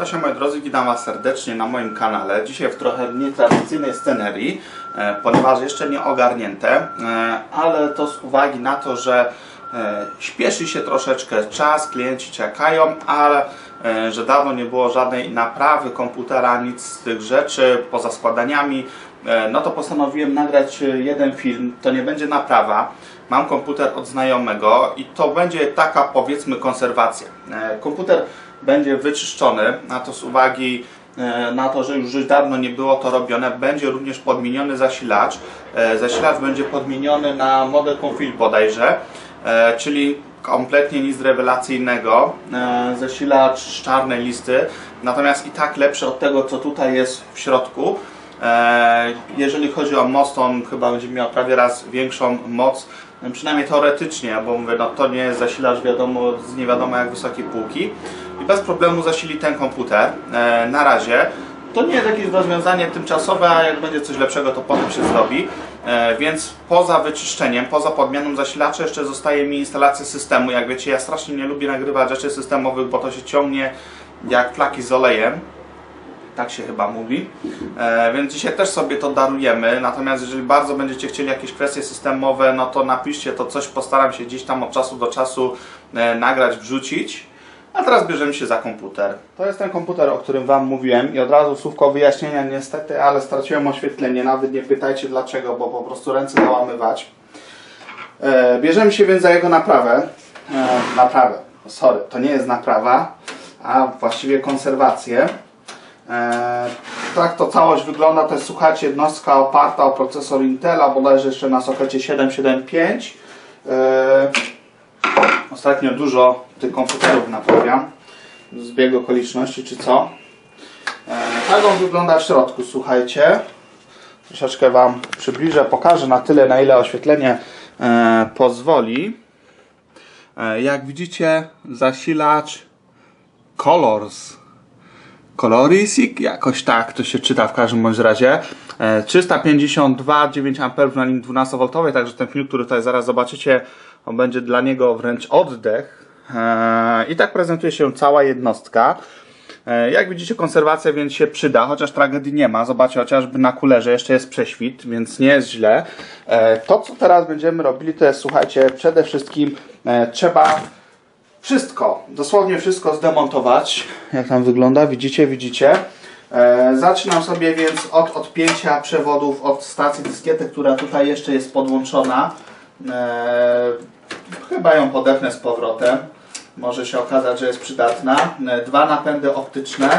Cześć moi drodzy, witam Was serdecznie na moim kanale. Dzisiaj w trochę nietradycyjnej scenerii, e, ponieważ jeszcze nie ogarnięte, e, ale to z uwagi na to, że e, śpieszy się troszeczkę czas, klienci czekają, ale że dawno nie było żadnej naprawy komputera, nic z tych rzeczy, poza składaniami, no to postanowiłem nagrać jeden film. To nie będzie naprawa. Mam komputer od znajomego i to będzie taka powiedzmy konserwacja. Komputer będzie wyczyszczony, a to z uwagi e, na to, że już dawno nie było to robione, będzie również podmieniony zasilacz. E, Zasilacz będzie podmieniony na model Config bodajże, e, czyli kompletnie nic rewelacyjnego. Zasilacz z czarnej listy, natomiast i tak lepszy od tego, co tutaj jest w środku. E, Jeżeli chodzi o moc, to on chyba będzie miał prawie raz większą moc, przynajmniej teoretycznie, bo mówię, no to nie jest zasilacz wiadomo, z nie wiadomo jak wysokiej półki i bez problemu zasili ten komputer e, na razie. To nie jest jakieś rozwiązanie tymczasowe, a jak będzie coś lepszego, to potem się zrobi. E, więc poza wyczyszczeniem, poza podmianą zasilacza jeszcze zostaje mi instalacja systemu. Jak wiecie, ja strasznie nie lubię nagrywać rzeczy systemowych, bo to się ciągnie jak flaki z olejem tak się chyba mówi. E, więc dzisiaj też sobie to darujemy. Natomiast jeżeli bardzo będziecie chcieli jakieś kwestie systemowe, no to napiszcie to coś, postaram się gdzieś tam od czasu do czasu e, nagrać, wrzucić. A teraz bierzemy się za komputer. To jest ten komputer, o którym Wam mówiłem i od razu słówko wyjaśnienia niestety, ale straciłem oświetlenie. Nawet nie pytajcie dlaczego, bo po prostu ręce załamywać. E, bierzemy się więc za jego naprawę. E, naprawę. Sorry, to nie jest naprawa, a właściwie konserwację. E, tak to całość wygląda. To jest, słuchajcie, jednostka oparta o procesor Intela, bodajże jeszcze na sokecie 775. E, ostatnio dużo tych komputerów naprawiam. Zbieg okoliczności czy co. E, tak on wygląda w środku, słuchajcie. Troszeczkę Wam przybliżę, pokażę na tyle, na ile oświetlenie pozwoli. Jak widzicie, zasilacz Colors Colorisik, jakoś tak to się czyta w każdym bądź razie. E, 352 9 A na linii 12V, także ten film, który tutaj zaraz zobaczycie, on będzie dla niego wręcz oddech. E, I tak prezentuje się cała jednostka. E, Jak widzicie, konserwacja więc się przyda, chociaż tragedii nie ma. Zobaczcie, chociażby na kulerze jeszcze jest prześwit, więc nie jest źle. E, To, co teraz będziemy robili, to jest, słuchajcie, przede wszystkim e, trzeba wszystko, dosłownie wszystko zdemontować. Jak tam wygląda? Widzicie, widzicie. E, zaczynam sobie więc od odpięcia przewodów od stacji dyskiety, która tutaj jeszcze jest podłączona. E, chyba ją podepnę z powrotem. Może się okazać, że jest przydatna. E, dwa napędy optyczne.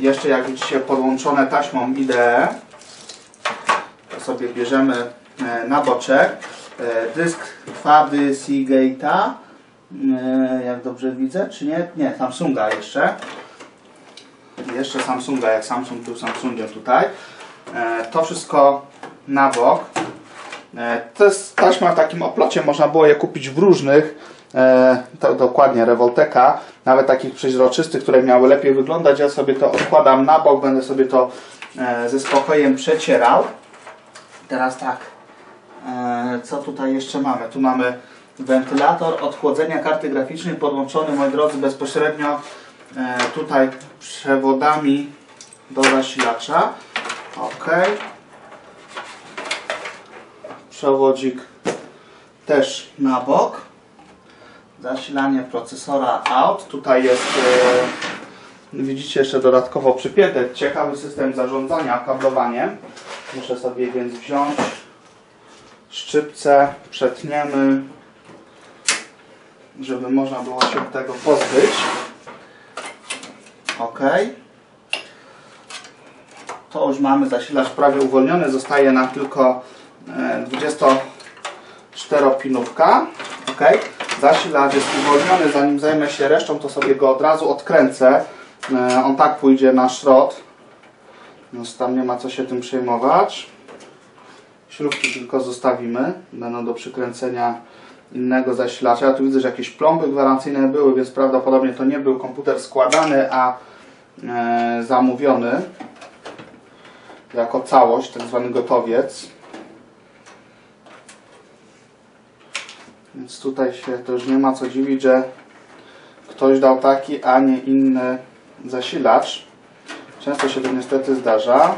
Jeszcze jak widzicie podłączone taśmą IDE. To sobie bierzemy e, na boczek. E, dysk twardy Seagate'a. E, jak dobrze widzę, czy nie? Nie, Samsunga jeszcze. Jeszcze Samsunga, jak Samsung był Samsungiem tutaj. E, To wszystko na bok. E, To jest taśma w takim oplocie, można było je kupić w różnych, to dokładnie Revolteka, nawet takich przeźroczystych, które miały lepiej wyglądać. Ja sobie to odkładam na bok, będę sobie to ze spokojem przecierał. Teraz tak, co tutaj jeszcze mamy? Tu mamy wentylator odchłodzenia karty graficznej podłączony, moi drodzy, bezpośrednio e, tutaj przewodami do zasilacza. Ok. Przewodzik też na bok. Zasilanie procesora out. Tutaj jest, e, widzicie, jeszcze dodatkowo przypięty ciekawy system zarządzania kablowaniem. Muszę sobie więc wziąć szczypce, przetniemy żeby można było się tego pozbyć. Ok. To już mamy zasilacz prawie uwolniony. Zostaje nam tylko 24-pinówka. Ok. Zasilacz jest uwolniony. Zanim zajmę się resztą, to sobie go od razu odkręcę. E, On tak pójdzie na szrot. Więc tam nie ma co się tym przejmować. Śrubki tylko zostawimy. Będą do przykręcenia innego zasilacza. Ja tu widzę, że jakieś plomby gwarancyjne były, więc prawdopodobnie to nie był komputer składany, a e, zamówiony jako całość, tak zwany gotowiec. Więc tutaj się to już nie ma co dziwić, że ktoś dał taki, a nie inny zasilacz. Często się to niestety zdarza.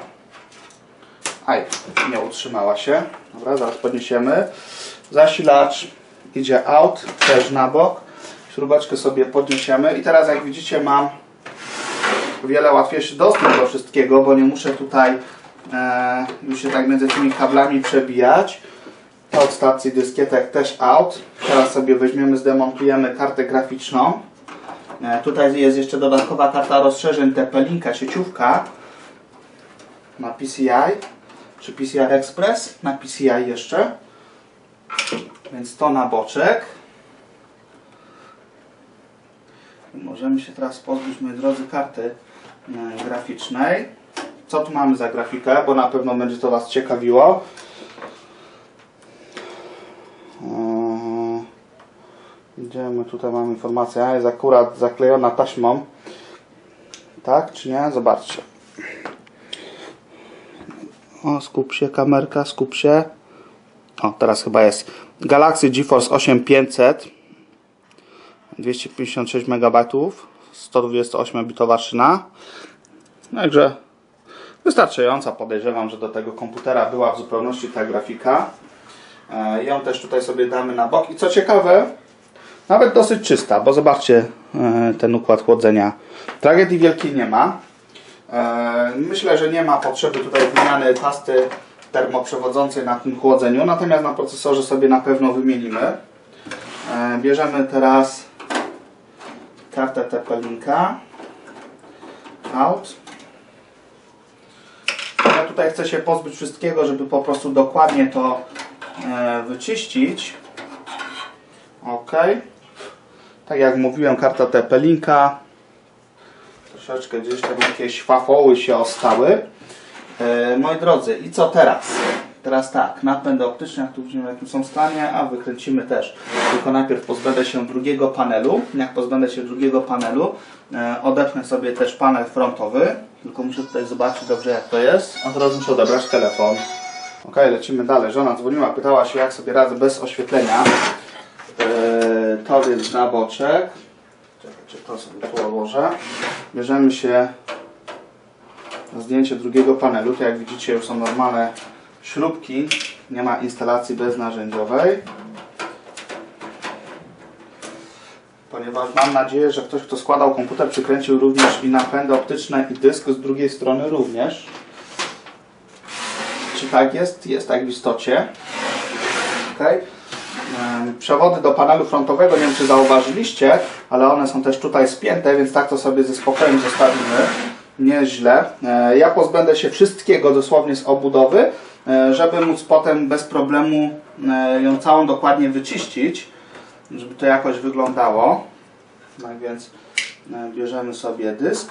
Aj, nie utrzymała się. Dobra, zaraz podniesiemy. Zasilacz idzie out, też na bok. Śrubeczkę sobie podniesiemy i teraz jak widzicie mam wiele łatwiejszy dostęp do wszystkiego, bo nie muszę tutaj e, już się tak między tymi kablami przebijać. To od stacji dyskietek też out. Teraz sobie weźmiemy, zdemontujemy kartę graficzną. E, tutaj jest jeszcze dodatkowa karta rozszerzeń TP-Linka, sieciówka na PCI czy PCI Express na PCI jeszcze. Więc to na boczek. Możemy się teraz pozbyć, moi drodzy, karty e, graficznej. Co tu mamy za grafikę? Bo na pewno będzie to Was ciekawiło. Eee, Idziemy, tutaj mamy informację. Jest akurat zaklejona taśmą. Tak czy nie? Zobaczcie. O, skup się kamerka, skup się. O, teraz chyba jest Galaxy GeForce 8500 256 MB 128-bitowa szyna. Także wystarczająca. Podejrzewam, że do tego komputera była w zupełności ta grafika. E, Ją też tutaj sobie damy na bok. I co ciekawe, nawet dosyć czysta, bo zobaczcie e, ten układ chłodzenia. Tragedii wielkiej nie ma. E, Myślę, że nie ma potrzeby tutaj wymiany pasty termoprzewodzącej na tym chłodzeniu, natomiast na procesorze sobie na pewno wymienimy. E, Bierzemy teraz kartę TP-Linka out. Ja tutaj chcę się pozbyć wszystkiego, żeby po prostu dokładnie to e, wyczyścić. Ok. Tak jak mówiłem, karta TP-Linka. Troszeczkę gdzieś tam jakieś fafoły się ostały. E, moi drodzy, i co teraz? Teraz tak, napędy optyczne, jak tu widzimy w jakim są stanie, a wykręcimy też. Tylko najpierw pozbędę się drugiego panelu. Jak pozbędę się drugiego panelu, e, sobie też panel frontowy. Tylko muszę tutaj zobaczyć dobrze jak to jest. A teraz muszę odebrać telefon. Ok, lecimy dalej. Żona dzwoniła, pytała się jak sobie radzę bez oświetlenia. E, to więc na boczek. Czekajcie, to sobie tu odłożę. Bierzemy się zdjęcie drugiego panelu. Jak widzicie już są normalne śrubki. Nie ma instalacji beznarzędziowej. Ponieważ mam nadzieję, że ktoś kto składał komputer przykręcił również i napędy optyczne i dysk z drugiej strony również. Czy tak jest? Jest tak w istocie. Okay. Przewody do panelu frontowego, nie wiem czy zauważyliście, ale one są też tutaj spięte, więc tak to sobie ze spokojem zostawimy. Nieźle. E, Ja pozbędę się wszystkiego dosłownie z obudowy, e, żeby móc potem bez problemu e, ją całą dokładnie wyczyścić, żeby to jakoś wyglądało. Tak więc bierzemy sobie dysk.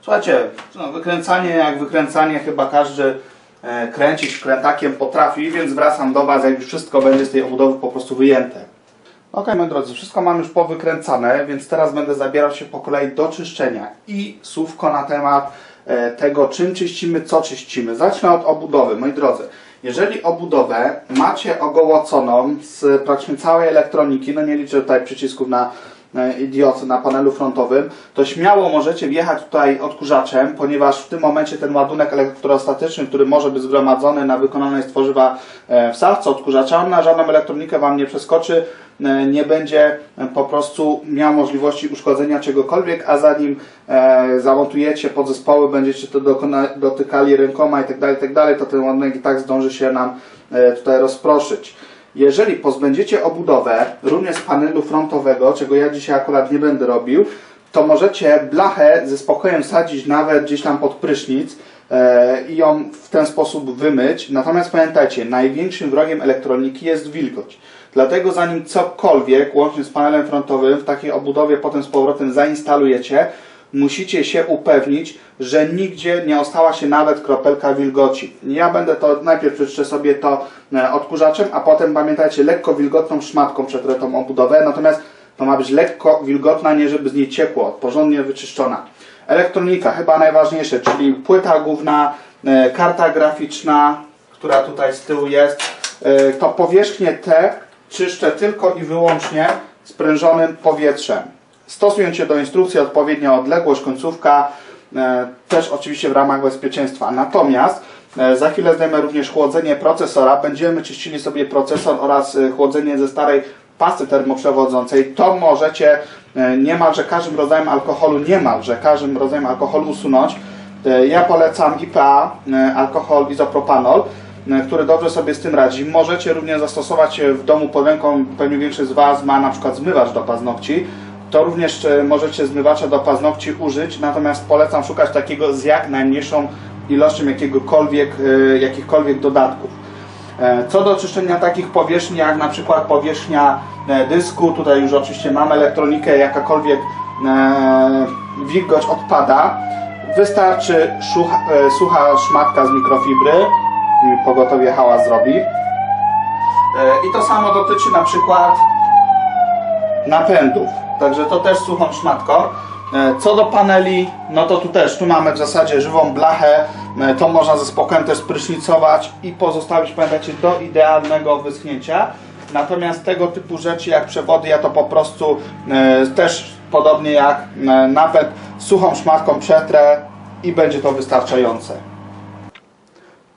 Słuchajcie, no, wykręcanie jak wykręcanie chyba każdy kręcić wkrętakiem potrafi, więc wracam do Was, jak już wszystko będzie z tej obudowy po prostu wyjęte. Ok, moi drodzy, wszystko mam już powykręcane, więc teraz będę zabierał się po kolei do czyszczenia i słówko na temat e, tego, czym czyścimy, co czyścimy. Zacznę od obudowy, moi drodzy. Jeżeli obudowę macie ogołoconą z praktycznie całej elektroniki, no nie liczę tutaj przycisków na idiocy na panelu frontowym, to śmiało możecie wjechać tutaj odkurzaczem, ponieważ w tym momencie ten ładunek elektrostatyczny, który może być zgromadzony na wykonanej z tworzywa e, wsadzce odkurzacza, on na żadną elektronikę Wam nie przeskoczy, e, nie będzie e, po prostu miał możliwości uszkodzenia czegokolwiek, a zanim zamontujecie podzespoły, będziecie to dotykali rękoma itd., itd., to ten ładunek i tak zdąży się nam tutaj rozproszyć. Jeżeli pozbędziecie obudowę również panelu frontowego, czego ja dzisiaj akurat nie będę robił, to możecie blachę ze spokojem sadzić nawet gdzieś tam pod prysznic e, i ją w ten sposób wymyć. Natomiast pamiętajcie, największym wrogiem elektroniki jest wilgoć. Dlatego zanim cokolwiek, łącznie z panelem frontowym, w takiej obudowie potem z powrotem zainstalujecie, musicie się upewnić, że nigdzie nie ostała się nawet kropelka wilgoci. Ja będę to, najpierw przeczyszczę sobie to e, odkurzaczem, a potem pamiętajcie, lekko wilgotną szmatką przetrę tą obudowę, natomiast to ma być lekko wilgotna, nie żeby z niej ciekło, porządnie wyczyszczona. Elektronika, chyba najważniejsze, czyli płyta główna, e, karta graficzna, która tutaj z tyłu jest, e, to powierzchnie te czyszczę tylko i wyłącznie sprężonym powietrzem. Stosując się do instrukcji, odpowiednia odległość, końcówka, e, też oczywiście w ramach bezpieczeństwa. Natomiast e, za chwilę zdejmę również chłodzenie procesora. Będziemy czyścili sobie procesor oraz e, chłodzenie ze starej pasty termoprzewodzącej. To możecie niemalże każdym rodzajem alkoholu, niemalże każdym rodzajem alkoholu usunąć. Ja polecam IPA, alkohol izopropanol, który dobrze sobie z tym radzi. Możecie również zastosować w domu pod ręką, pewnie większość z Was ma na przykład zmywacz do paznokci. To również e, możecie zmywacza do paznokci użyć, natomiast polecam szukać takiego z jak najmniejszą ilością jakiegokolwiek, e, jakichkolwiek dodatków. E, Co do czyszczenia takich powierzchni, jak na przykład powierzchnia dysku, tutaj już oczywiście mamy elektronikę, jakakolwiek wilgoć odpada. Wystarczy szucha, sucha szmatka z mikrofibry pogotowie hałas zrobi. I to samo dotyczy na przykład napędów. Także to też suchą szmatką. E, Co do paneli, no to tu też, tu mamy w zasadzie żywą blachę, E, to można ze spokojem też sprysznicować i pozostawić, pamiętajcie, do idealnego wyschnięcia. Natomiast tego typu rzeczy jak przewody, ja to po prostu e, też podobnie jak napęd suchą szmatką przetrę i będzie to wystarczające.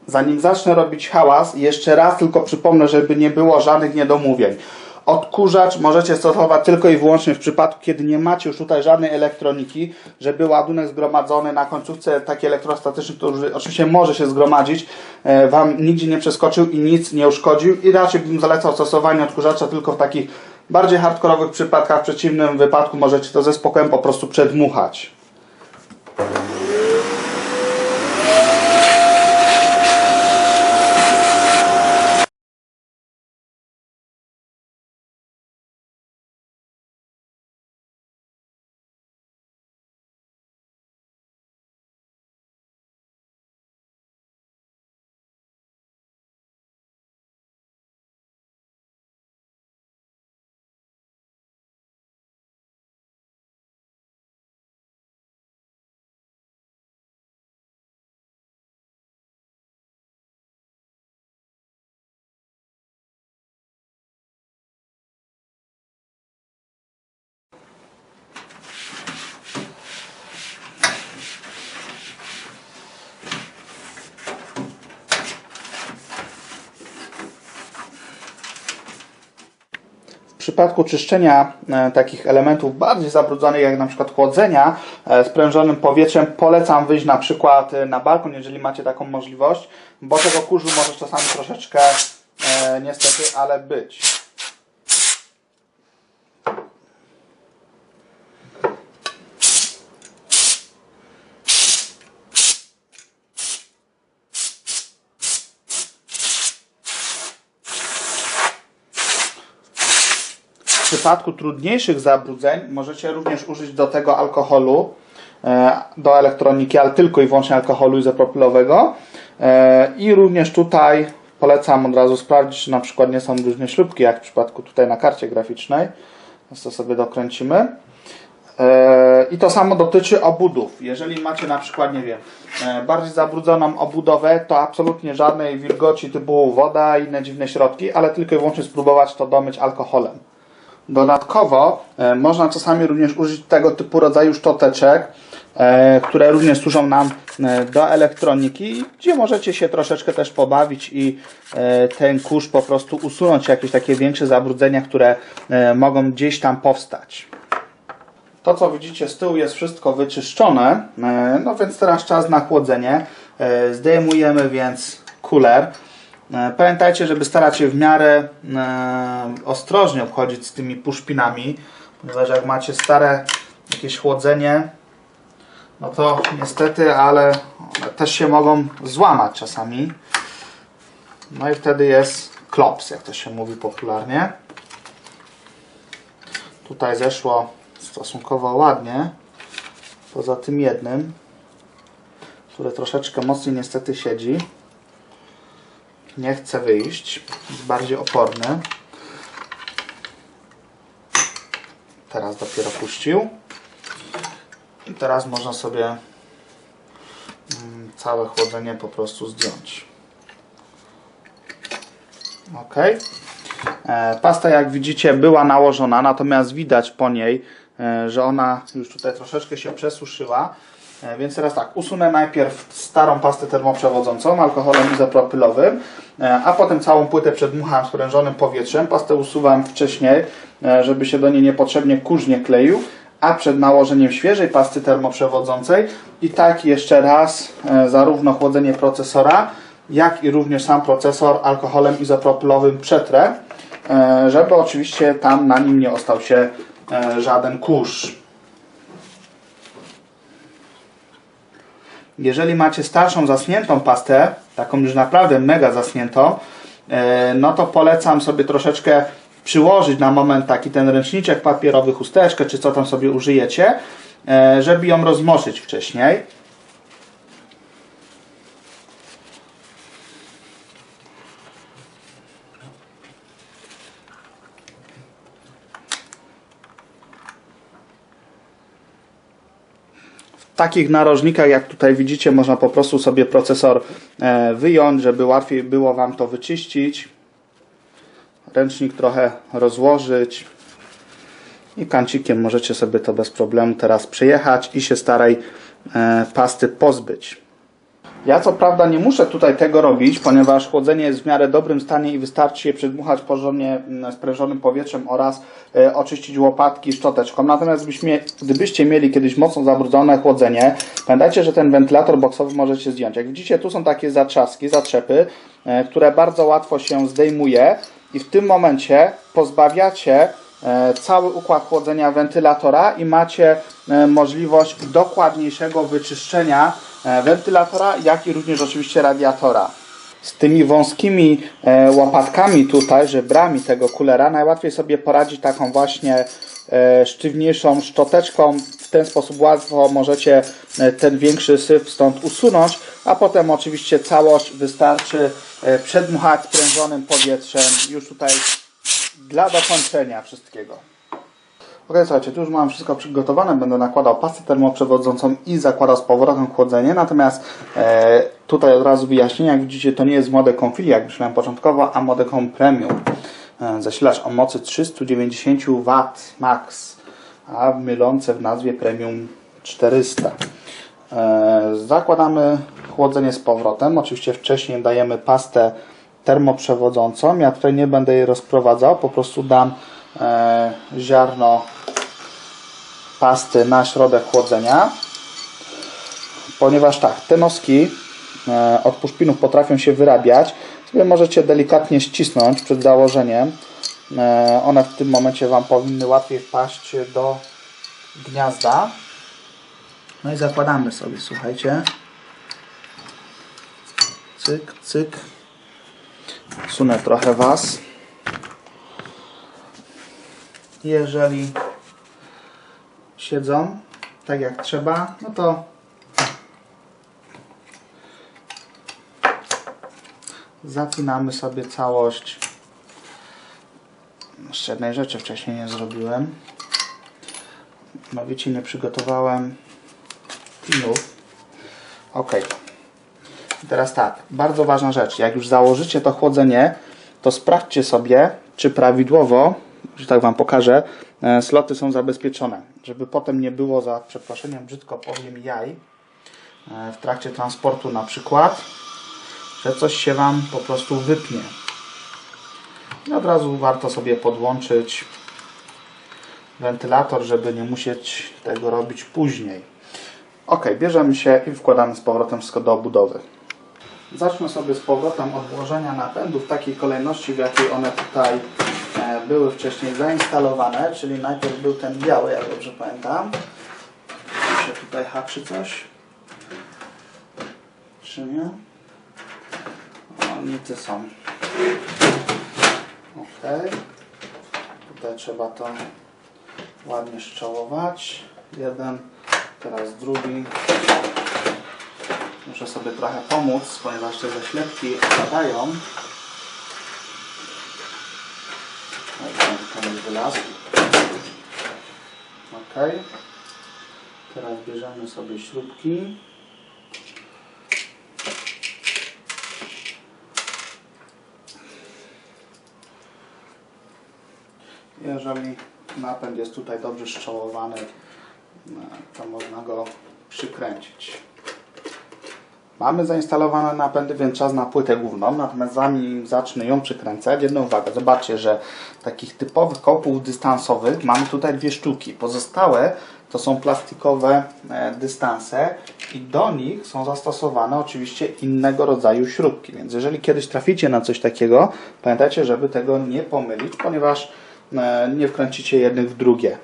Zanim zacznę robić hałas, jeszcze raz tylko przypomnę, żeby nie było żadnych niedomówień. Odkurzacz możecie stosować tylko i wyłącznie w przypadku, kiedy nie macie już tutaj żadnej elektroniki, żeby ładunek zgromadzony na końcówce taki elektrostatyczny, który oczywiście może się zgromadzić, e, Wam nigdzie nie przeskoczył i nic nie uszkodził. I raczej bym zalecał stosowanie odkurzacza tylko w takich bardziej hardkorowych przypadkach. W przeciwnym wypadku możecie to ze spokojem po prostu przedmuchać. Przypadku czyszczenia e, takich elementów bardziej zabrudzonych, jak na przykład chłodzenia e, sprężonym powietrzem, polecam wyjść na przykład e, na balkon, jeżeli macie taką możliwość, bo tego kurzu może czasami troszeczkę niestety, ale być. Przypadku trudniejszych zabrudzeń możecie również użyć do tego alkoholu, e, do elektroniki, ale tylko i wyłącznie alkoholu izopropylowego. E, I również tutaj polecam od razu sprawdzić, czy na przykład nie są różne śrubki, jak w przypadku tutaj na karcie graficznej. To sobie dokręcimy. E, I to samo dotyczy obudów. Jeżeli macie na przykład, nie wiem, bardziej zabrudzoną obudowę, to absolutnie żadnej wilgoci typu woda i inne dziwne środki, ale tylko i wyłącznie spróbować to domyć alkoholem. Dodatkowo e, można czasami również użyć tego typu rodzaju szczoteczek, e, które również służą nam e, do elektroniki, gdzie możecie się troszeczkę też pobawić i ten kurz po prostu usunąć jakieś takie większe zabrudzenia, które mogą gdzieś tam powstać. To, co widzicie z tyłu, jest wszystko wyczyszczone. No więc teraz czas na chłodzenie. Zdejmujemy więc kuler. E, Pamiętajcie, żeby starać się w miarę e, ostrożnie obchodzić z tymi puszpinami, ponieważ jak macie stare jakieś chłodzenie, no to niestety, ale też się mogą złamać czasami. No i wtedy jest klops, jak to się mówi popularnie. Tutaj zeszło stosunkowo ładnie. Poza tym jednym, który troszeczkę mocniej niestety siedzi. Nie chce wyjść. Jest bardziej oporny. Teraz dopiero puścił. I teraz można sobie mm, całe chłodzenie po prostu zdjąć. Ok. E, Pasta jak widzicie była nałożona, natomiast widać po niej e, że ona już tutaj troszeczkę się przesuszyła. E, Więc teraz tak, usunę najpierw starą pastę termoprzewodzącą alkoholem izopropylowym, e, a potem całą płytę przedmucham sprężonym powietrzem. Pastę usuwam wcześniej, e, żeby się do niej niepotrzebnie kurz nie kleił, a przed nałożeniem świeżej pasty termoprzewodzącej i tak jeszcze raz zarówno chłodzenie procesora, jak i również sam procesor alkoholem izopropylowym przetrę, żeby oczywiście tam na nim nie ostał się żaden kurz. Jeżeli macie starszą, zasniętą pastę, taką już naprawdę mega zasniętą, e, no to polecam sobie troszeczkę przyłożyć na moment taki ten ręczniczek papierowy, chusteczkę, czy co tam sobie użyjecie, e, żeby ją rozmoszyć wcześniej. Takich narożnikach, jak tutaj widzicie, można po prostu sobie procesor e, wyjąć, żeby łatwiej było Wam to wyczyścić. Ręcznik trochę rozłożyć i kancikiem możecie sobie to bez problemu teraz przejechać i się starej e, pasty pozbyć. Ja co prawda nie muszę tutaj tego robić, ponieważ chłodzenie jest w miarę dobrym stanie i wystarczy je przedmuchać porządnie mm, sprężonym powietrzem oraz e, oczyścić łopatki szczoteczką. Natomiast gdybyście mieli kiedyś mocno zabrudzone chłodzenie, pamiętajcie, że ten wentylator boksowy możecie zdjąć. Jak widzicie, tu są takie zatrzaski, zatrzepy, e, które bardzo łatwo się zdejmuje i w tym momencie pozbawiacie e, cały układ chłodzenia wentylatora i macie możliwość dokładniejszego wyczyszczenia wentylatora, jak i również oczywiście radiatora. Z tymi wąskimi e, łopatkami tutaj, żebrami tego kulera, najłatwiej sobie poradzić taką właśnie e, sztywniejszą szczoteczką. W ten sposób łatwo możecie e, ten większy syf stąd usunąć, a potem oczywiście całość wystarczy e, przedmuchać sprężonym powietrzem już tutaj dla dokończenia wszystkiego. Ok, słuchajcie, tu już mam wszystko przygotowane. Będę nakładał pastę termoprzewodzącą i zakładał z powrotem chłodzenie. Natomiast e, tutaj od razu wyjaśnienie, jak widzicie, to nie jest Modecon Fili, jak myślałem początkowo, a Modecon Premium. E, zasilacz o mocy 390 W max, a mylące w nazwie Premium 400. E, zakładamy chłodzenie z powrotem. Oczywiście wcześniej dajemy pastę termoprzewodzącą. Ja tutaj nie będę jej rozprowadzał, po prostu dam ziarno pasty na środek chłodzenia. Ponieważ tak, te noski e, od puszpinów potrafią się wyrabiać, sobie możecie delikatnie ścisnąć przed założeniem. E, one w tym momencie Wam powinny łatwiej wpaść do gniazda. No i zakładamy sobie, słuchajcie. Cyk, cyk. Sunę trochę Was. Jeżeli siedzą tak jak trzeba, no to zapinamy sobie całość. Jeszcze jednej rzeczy wcześniej nie zrobiłem. Mianowicie nie przygotowałem pinów. Ok. I Teraz tak, bardzo ważna rzecz. Jak już założycie to chłodzenie, to sprawdźcie sobie, czy prawidłowo, że tak Wam pokażę, e, sloty są zabezpieczone. Żeby potem nie było, za przeproszeniem brzydko powiem, jaj e, w trakcie transportu na przykład, że coś się Wam po prostu wypnie. I od razu warto sobie podłączyć wentylator, żeby nie musieć tego robić później. Ok, bierzemy się i wkładamy z powrotem wszystko do obudowy. Zacznę sobie z powrotem od włożenia napędu w takiej kolejności, w jakiej one tutaj były wcześniej zainstalowane, czyli najpierw był ten biały, jak dobrze pamiętam. Się tutaj haczy coś? Czy nie? O, nity są. Ok. Tutaj trzeba to ładnie szczałować. Jeden, teraz drugi. Muszę sobie trochę pomóc, ponieważ te zaślepki opadają. Tam jest wylazł. Ok. Teraz bierzemy sobie śrubki. Jeżeli napęd jest tutaj dobrze szczołowany, to można go przykręcić. Mamy zainstalowane napędy, więc czas na płytę główną, natomiast zanim zacznę ją przykręcać, jedna uwaga, zobaczcie, że takich typowych kołpów dystansowych mamy tutaj dwie sztuki. Pozostałe to są plastikowe e, dystanse i do nich są zastosowane oczywiście innego rodzaju śrubki. Więc jeżeli kiedyś traficie na coś takiego, pamiętajcie, żeby tego nie pomylić, ponieważ e, nie wkręcicie jednych w drugie.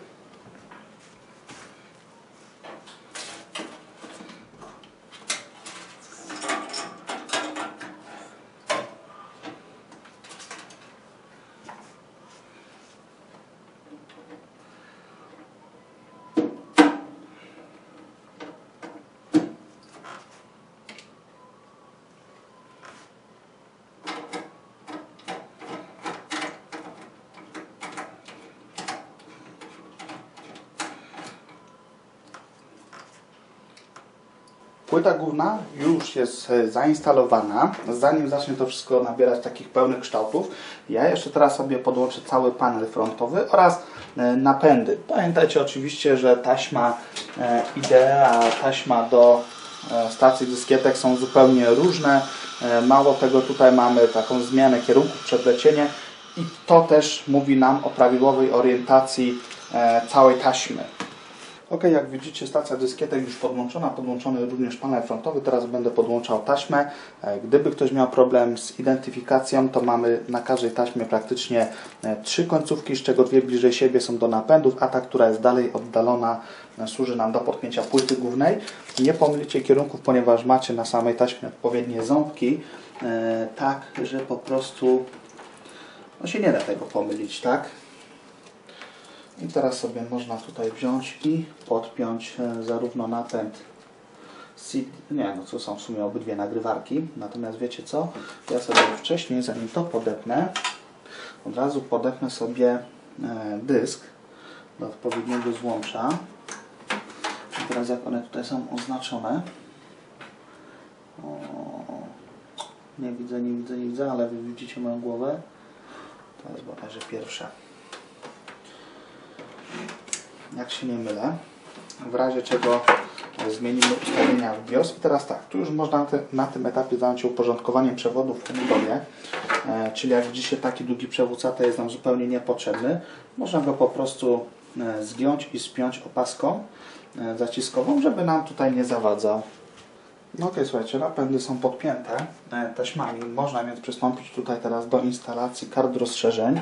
Płyta główna już jest e, zainstalowana. Zanim zacznie to wszystko nabierać takich pełnych kształtów, ja jeszcze teraz sobie podłączę cały panel frontowy oraz e, napędy. Pamiętajcie oczywiście, że taśma e, IDEA, taśma do stacji dyskietek są zupełnie różne. Mało tego, tutaj mamy taką zmianę kierunków, przeplecienie i to też mówi nam o prawidłowej orientacji całej taśmy. Ok, jak widzicie stacja dyskietek już podłączona, podłączony również panel frontowy, teraz będę podłączał taśmę. E, Gdyby ktoś miał problem z identyfikacją, to mamy na każdej taśmie praktycznie e, trzy końcówki, z czego dwie bliżej siebie są do napędów, a ta, która jest dalej oddalona e, służy nam do podpięcia płyty głównej. Nie pomylicie kierunków, ponieważ macie na samej taśmie odpowiednie ząbki, tak, że po prostu no się nie da tego pomylić, tak? I teraz sobie można tutaj wziąć i podpiąć e, zarówno napęd CD, nie no co są w sumie obydwie nagrywarki, natomiast wiecie co, ja sobie wcześniej, zanim to podepnę, od razu podepnę sobie e, dysk do odpowiedniego złącza. I teraz jak one tutaj są oznaczone, o, nie widzę, nie widzę, nie widzę, ale wy widzicie moją głowę, to jest bodajże pierwsze jak się nie mylę. W razie czego zmienimy ustawienia w BIOS. I teraz tak, tu już można na tym etapie zająć się uporządkowaniem przewodów w budowie. E, czyli jak widzicie taki długi przewód SATA jest nam zupełnie niepotrzebny. Można go po prostu e, zgiąć i spiąć opaską e, zaciskową, żeby nam tutaj nie zawadzał. No ok, słuchajcie, napędy są podpięte e, taśmami. Można więc przystąpić tutaj teraz do instalacji kart rozszerzeń.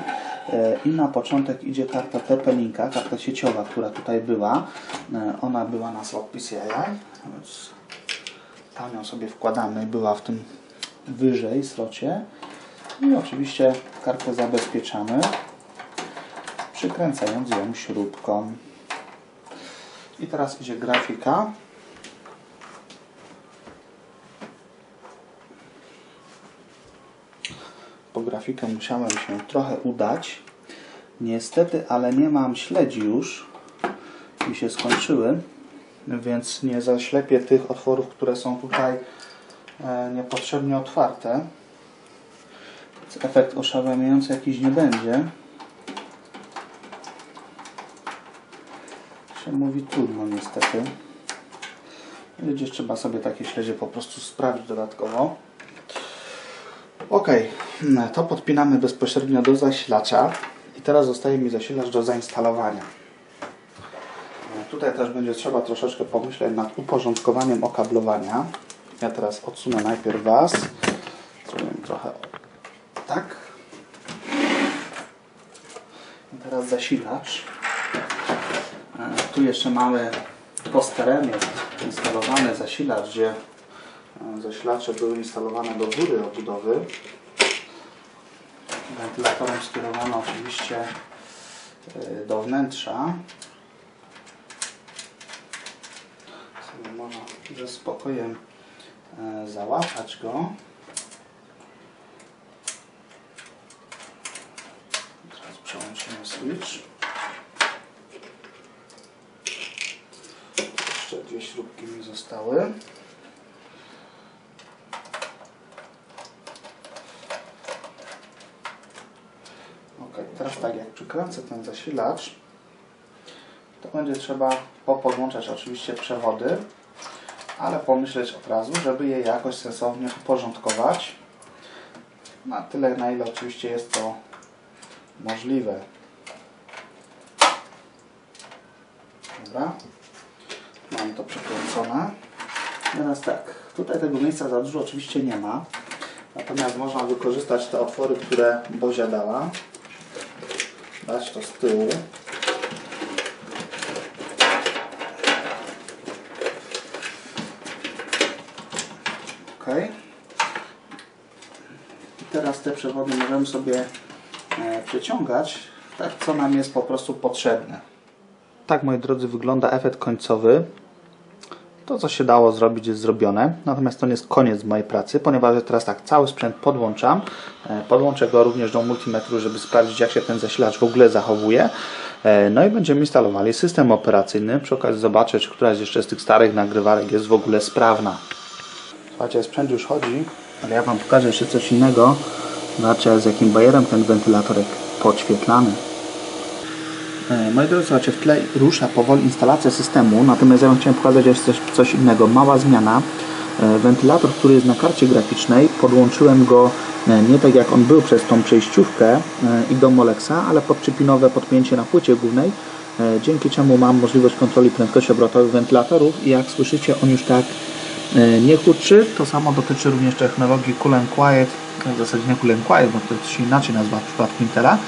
E, I na początek idzie karta TP-Linka, karta sieciowa, która tutaj była. E, ona była na slot PCI, więc tam ją sobie wkładamy była w tym wyżej slocie. I oczywiście kartę zabezpieczamy, przykręcając ją śrubką. I teraz idzie grafika. Po grafikę musiałem się trochę udać. Niestety, ale nie mam śledzi już. Mi się skończyły, więc nie zaślepię tych otworów, które są tutaj e, niepotrzebnie otwarte. Efekt oszałamiający jakiś nie będzie. Się mówi trudno niestety. Gdzieś trzeba sobie takie śledzie po prostu sprawdzić dodatkowo. Ok, to podpinamy bezpośrednio do zasilacza i teraz zostaje mi zasilacz do zainstalowania. Tutaj też będzie trzeba troszeczkę pomyśleć nad uporządkowaniem okablowania. Ja teraz odsunę najpierw Was. Zrobię trochę tak. I teraz zasilacz. Tu jeszcze mamy po steremie instalowany zasilacz, gdzie zasilacze były instalowane do góry obudowy. Wentylatorem skierowano oczywiście e, do wnętrza. Można ze spokojem e, załapać go. Teraz przełączymy switch. Jeszcze dwie śrubki mi zostały. Przykręcę ten zasilacz, będzie trzeba popodłączać oczywiście przewody, ale pomyśleć od razu, żeby je jakoś sensownie uporządkować. Na tyle, na ile oczywiście jest to możliwe. Dobra. Mam to przekręcone. Teraz tak, tutaj tego miejsca za dużo oczywiście nie ma. Natomiast można wykorzystać te otwory, które Bozia dała. Dać to z tyłu. Ok. I teraz te przewody możemy sobie e, przeciągać tak, co nam jest po prostu potrzebne. Tak, moi drodzy, wygląda efekt końcowy. To, co się dało zrobić, jest zrobione. Natomiast to nie jest koniec mojej pracy, ponieważ teraz tak, cały sprzęt podłączam. E, Podłączę go również do multimetru, żeby sprawdzić, jak się ten zasilacz w ogóle zachowuje. E, No i będziemy instalowali system operacyjny. Przy okazji zobaczę, czy któraś jeszcze z tych starych nagrywarek jest w ogóle sprawna. Słuchajcie, sprzęt już chodzi, ale ja Wam pokażę jeszcze coś innego. Zobaczcie, z jakim bajerem ten wentylatorek podświetlany. E, Moi drodzy, słuchajcie, w tle rusza powoli instalacja systemu, natomiast ja Wam chciałem pokazać jeszcze coś, innego. Mała zmiana. E, Wentylator, który jest na karcie graficznej, podłączyłem go e, nie tak jak on był przez tą przejściówkę i do Molexa, ale pod przypinowe podpięcie na płycie głównej, dzięki czemu mam możliwość kontroli prędkości obrotowych wentylatorów i jak słyszycie, on już tak nie huczy. To samo dotyczy również technologii Cool Quiet, w zasadzie nie Cool Quiet, bo to się inaczej nazywa w przypadku Intela.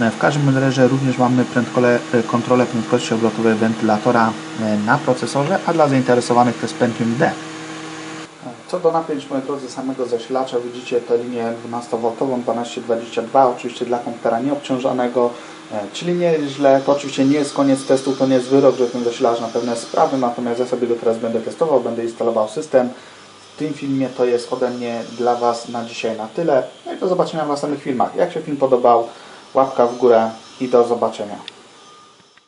E, W każdym razie również mamy e, kontrolę prędkości obrotowej wentylatora e, na procesorze, a dla zainteresowanych to jest Pentium D. Co do napięć, moi drodzy, samego zasilacza widzicie tę linię 12V 1222, oczywiście dla komputera nieobciążonego, e, czyli nie jest źle. To oczywiście nie jest koniec testu, to nie jest wyrok, że ten zasilacz na pewno jest sprawny, natomiast ja sobie go teraz będę testował, będę instalował system. W tym filmie to jest ode mnie dla Was na dzisiaj na tyle. No i do zobaczenia w następnych filmach. Jak się film podobał, łapka w górę i do zobaczenia.